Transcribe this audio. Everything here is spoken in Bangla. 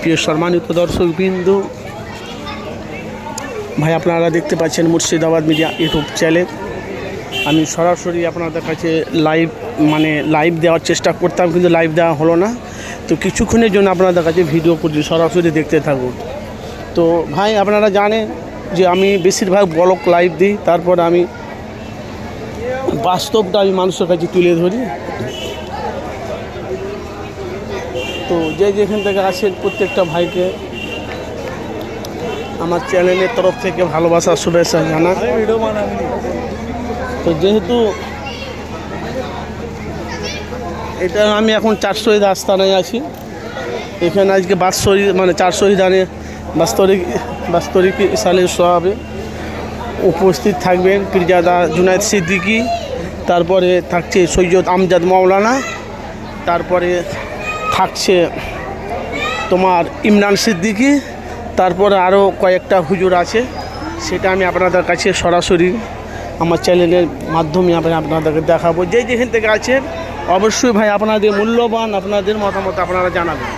প্রিয় সম্মানিত দর্শক বিন্দু, ভাই, আপনারা দেখতে পাচ্ছেন মুর্শিদাবাদ মিডিয়া ইউটিউব চ্যানেল। আমি সরাসরি আপনাদের কাছে লাইভ মানে লাইভ দেওয়ার চেষ্টা করতাম, কিন্তু লাইভ দেওয়া হলো না। তো কিছুক্ষণের জন্য আপনাদের কাছে ভিডিও করছি, সরাসরি দেখতে থাকুন। তো ভাই, আপনারা জানেন যে আমি বেশিরভাগ ব্লক লাইভ দিই, তারপর আমি বাস্তবটা আমি মানুষের কাছে তুলে ধরি। তো যে যেখান থেকে আসেন প্রত্যেকটা ভাইকে আমার চ্যানেলের তরফ থেকে ভালোবাসা, শুভেচ্ছা জানা তো যেহেতু এটা আমি এখন চার শহীদ আস্তানায় আছি। এখানে আজকে বাৎসরিক মানে চার শহীদানে বাস্তরিক বাস্তরিক সালের সহাবে উপস্থিত থাকবেন পিরজাদা জুনায়দ সিদ্দিকী, তারপরে থাকছে সৈয়দ আমজাদ মাওলানা, তারপরে থাকছে তোমার ইমরান সিদ্দিকি, তারপরে আরও কয়েকটা হুজুর আছে। সেটা আমি আপনাদের কাছে সরাসরি আমার চ্যানেলের মাধ্যমে আমি আপনাদেরকে দেখাবো। যে যেখান থেকে আছে, অবশ্যই ভাই আপনাদের মূল্যবান আপনাদের মতামত আপনারা জানাবেন।